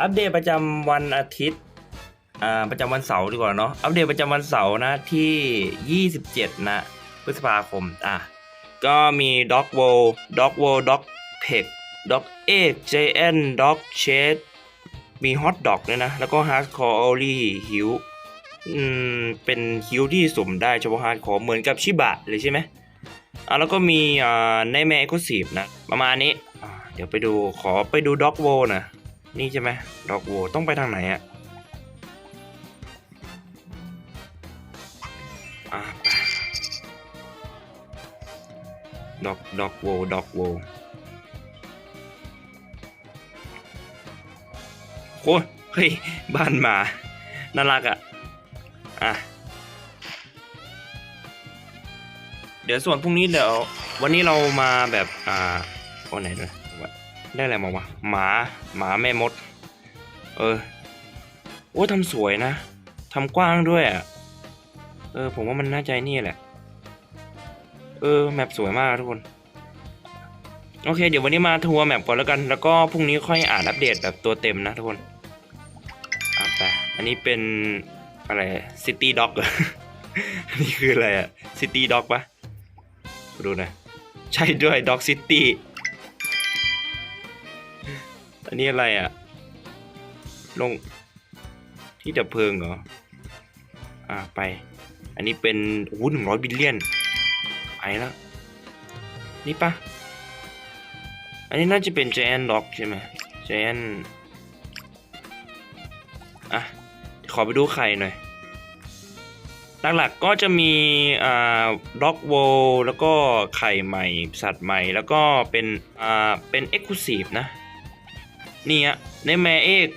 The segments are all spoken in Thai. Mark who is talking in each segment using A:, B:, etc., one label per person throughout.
A: อัปเดตประจำวันอาทิตย์อ่าประจำวันเสาร์ดีกว่าเนาะอัปเดตประจำวันเสาร์นะที่ 27 นะ พฤษภาคมอะก็มี Dog w o l Dog w o l Dog p e g Dog 8 JN Dog Shade มี Hot Dog ด้วยนะ แล้วก็ Hardcore Only Hill อืมเป็นฮิวที่สุ่มได้เฉพาะ Hardcore เหมือนกับชิบะเลยใช่ไหมอะแล้วก็มีอ่าในแม e เ c l u s i v e นะ ประมาณนี้ เดี๋ยวไปดูขอไปดู Dog w o l นะ นี่ใช่ไหม Dog w o l ต้องไปทางไหนอะอะไป Dog Dog w o l Dog w o l โอ้ยเฮ้ย บ้านหมา น่ารักอะอะ เดี๋ยวส่วนพรุ่งนี้เดี๋ยว วันนี้เรามาแบบ อ่าวันไหนด้วย ได้อะไรมาวะหมาหมาแม่มด เออโอ้ทำสวยนะทำกว้างด้วยอะเออผมว่ามันน่าใจนี่แหละ เออแมปสวยมากทุกคน โอเค เดี๋ยววันนี้มาทัวร์แมปก่อนแล้วกัน แล้วก็พรุ่งนี้ค่อยอ่านอัปเดตแบบตัวเต็มนะทุกคนอะไปอันนี้เป็นอะไรซิตี้ด็อกเหรออันนี้คืออะไรอะซิตี้ด็อกปะดูนะใช่ด้วยด็อกซิตี้ อันนี้อะไรอะลงที่ดับเพลิงเหรอ อ่าไป อันนี้เป็นโอ้หนึ่งร้อยบิลเลียนไปแล้วนี่ปะอันนี้น่าจะเป็น Giant Rock ใช่ไหม Giant อะ ขอไปดูไข่หน่อย หลักๆก็จะมีอ่าด็อกโวแล้วก็ไข่ใหม่ สัตว์ใหม่ แล้วก็เป็นอ่าเป็นเอ็กซ์คลูซีฟนะ นี่ฮะในแมเอก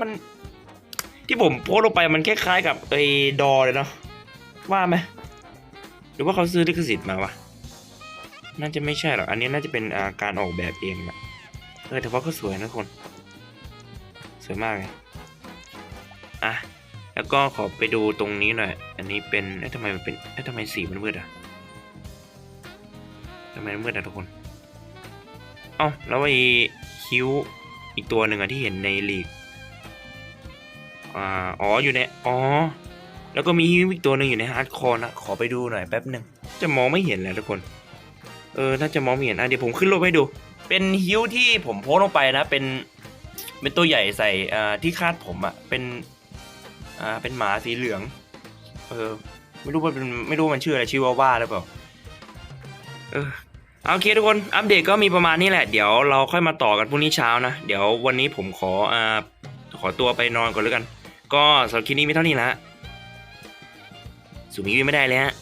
A: มัน ที่ผมโพสลงไปมันคล้ายๆกับไอ้ดอเลยเนาะว่าไหมหรือว่าเขาซื้อลิขสิทธิ์มาวะน่าจะไม่ใช่หรอกอันนี้น่าจะเป็นอาการออกแบบเองนะเออแต่ว่าก็สวยนะคน สวยมากเลยอะแล้วก็ขอไปดูตรงนี้หน่อย อันนี้เป็นเอ๊ะทำไมมันเป็นเอ๊ะทำไมสีมันมืดอะทำไมมันมืดอะทุกคน เอ้าแล้วไอ้ คิ้วอีกตัวหนึ่งอะที่เห็นในลีกอ๋ออยู่ในอ๋อ แล้วก็มีฮิวอีกตัวหนึ่งอยู่ในฮาร์ดคอร์นะ ขอไปดูหน่อยแป๊บหนึ่งจะมองไม่เห็นแล้วทุกคน เออน่าจะมองไม่เห็นอะเดี๋ยวผมขึ้นรูปให้ดู เป็นฮิวที่ผมโพสลงไปนะ เป็นเป็นตัวใหญ่ใส่อ่าที่คาดผมอะเป็นอ่าเป็นหมาสีเหลือง เออ ไม่รู้ว่าเป็นไม่รู้มันชื่ออะไรชื่อว่าว่าหรือเปล่าเออ โอเคทุกคนอัปเดตก็มีประมาณนี้แหละ เดี๋ยวเราค่อยมาต่อกันพรุ่งนี้เช้านะ เดี๋ยววันนี้ผมขออ่าขอตัวไปนอนก่อนแล้วกัน ก็สำหรับคลิปนี้มีเท่านี้ละสูบมีวิไม่ได้เลยฮะ